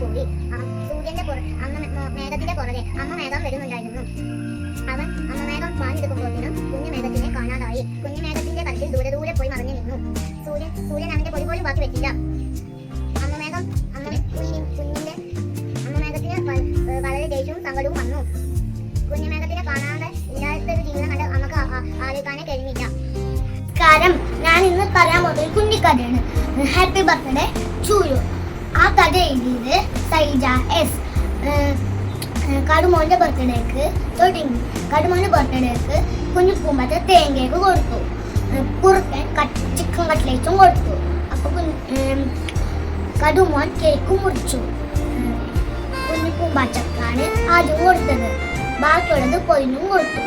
കൂടാതെ പോയി സൂര്യന്റെ അമ്മ മേഘത്തിന്റെ പുറകെ അമ്മ മേഘം വരുന്നുണ്ടായിരുന്നു അവൻ അമ്മ മേഘം വാങ്ങിയെടുക്കുമ്പോഴേനും കുഞ്ഞു മേഘത്തിനെ കാണാതായി കുഞ്ഞു മേഘത്തിന്റെ ദൂരെ ദൂരെ പോയി മറിഞ്ഞു നിന്നു സൂര്യൻ സൂര്യൻ അവന്റെ പൊടി പോലും ബാക്കി വെച്ചില്ല അമ്മ മേഘം അമ്മ കുഞ്ഞിന്റെ അമ്മ മേഘത്തിന് വളരെ ദേഷ്യവും സങ്കടവും വന്നു കുഞ്ഞു മേഘത്തിനെ കാണാതെ ഒരു ജീവിതം കണ്ട് നമുക്ക് ആലോചിക്കാനേ കഴിഞ്ഞില്ല കാരണം ഞാൻ ഇന്ന് പറയാൻ പോകുന്നത് കുഞ്ഞിക്കഥയാണ് ഹാപ്പി ബർത്ത്ഡേ ചൂരൂ കഥ എഴുതിയത് സൈജ എസ് കടുമോൻ്റെ ബർത്ത്ഡേക്ക് തുടങ്ങി കടുമോൻ്റെ ബർത്ത്ഡേക്ക് കുഞ്ഞു പൂമ്പത്തെ തേങ്ങയൊക്കെ കൊടുത്തു കുറുക്കൻ ചിക്കൻ കട്ട്ലേറ്റും കൊടുത്തു അപ്പോൾ കടുമോൻ കേക്ക് മുറിച്ചു കുഞ്ഞു പൂമ്പാച്ചക്കാണ് ആദ്യം കൊടുത്തത് ബാക്കിയുള്ളത് പൊയിനും കൊടുത്തു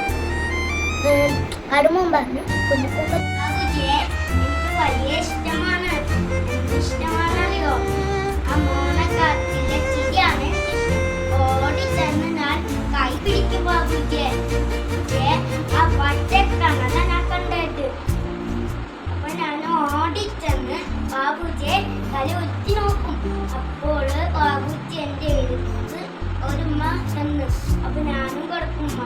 കടുമോൻ പറഞ്ഞു കുഞ്ഞു പൂമ്പ വലിയ ഇഷ്ടമാണ് തല നോക്കും അപ്പോൾ കുറ്റി എൻ്റെ എഴുതുന്നത് ഒരുമ്മ ചെന്ന് അപ്പൊ ഞാനും കൊടുക്കുമ്മ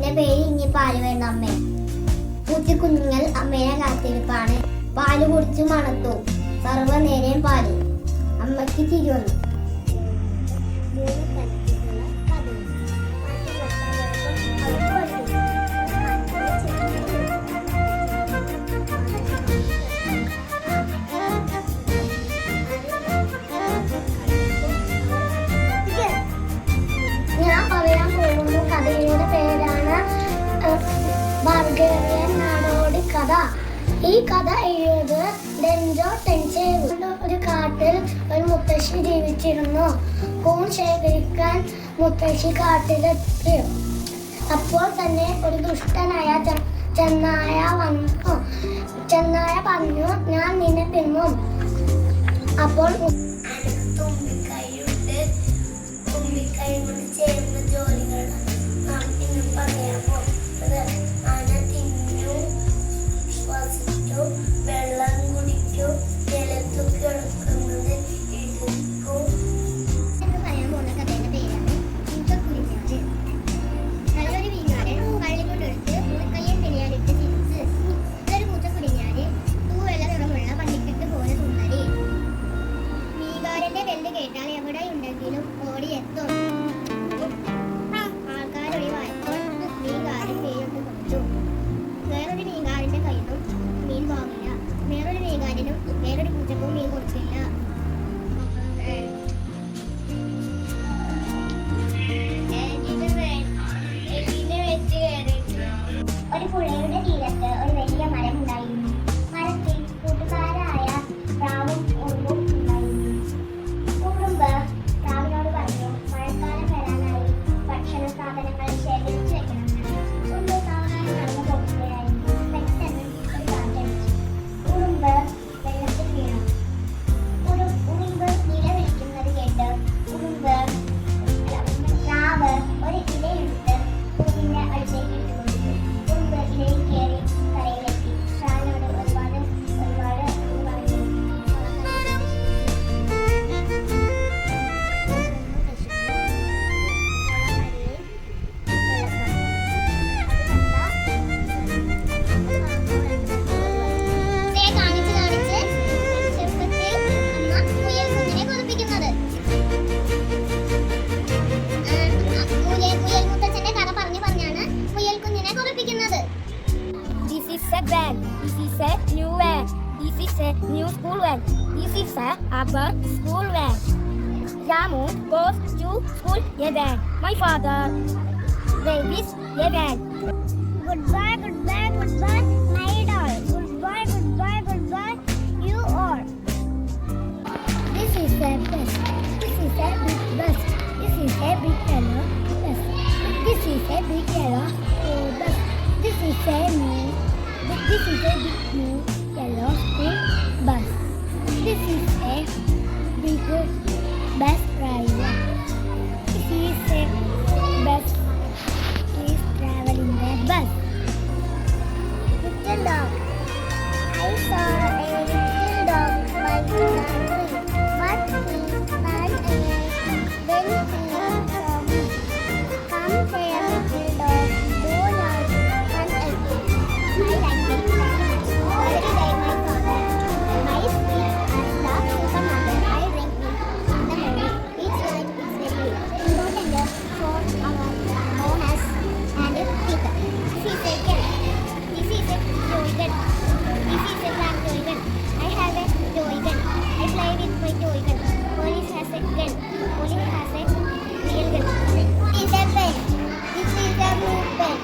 എന്റെ പേര് ഇനി പാല് വേണ്ട അമ്മ പൂച്ച കുഞ്ഞുങ്ങൾ അമ്മയുടെ കാത്തിരിപ്പാണ് പാല് കുടിച്ചു മണത്തു സർവ്വനേരം പാല് അമ്മയ്ക്ക് തിരുവന്നു ഈ കഥ എഴുതിയത് ഡെൻജോ ടെൻസേവ് ഒരു കാട്ടിൽ ഒരു മുത്തശ്ശി ജീവിച്ചിരുന്നു കൂൺ ശേഖരിക്കാൻ മുത്തശ്ശി കാട്ടിലെത്തി അപ്പോൾ തന്നെ ഒരു ദുഷ്ടനായ ചെന്നായ വന്നു ചെന്നായ പറഞ്ഞു ഞാൻ നിന്നെ തിന്നും അപ്പോൾ ജോലികൾ പറയാമോ đ Yeah. a rubber school van. Ramu goes to school a van. My father babies a van. Goodbye, goodbye, goodbye, my doll. Goodbye, goodbye, goodbye, you all. This is a bus. This is a big bus. This is a big yellow bus. This is a big yellow bus. This is a new. This is a big new yellow school bus. This is a bigger best prize. Police has a gun. Police has a real gun. This is a pen. This is a blue pen.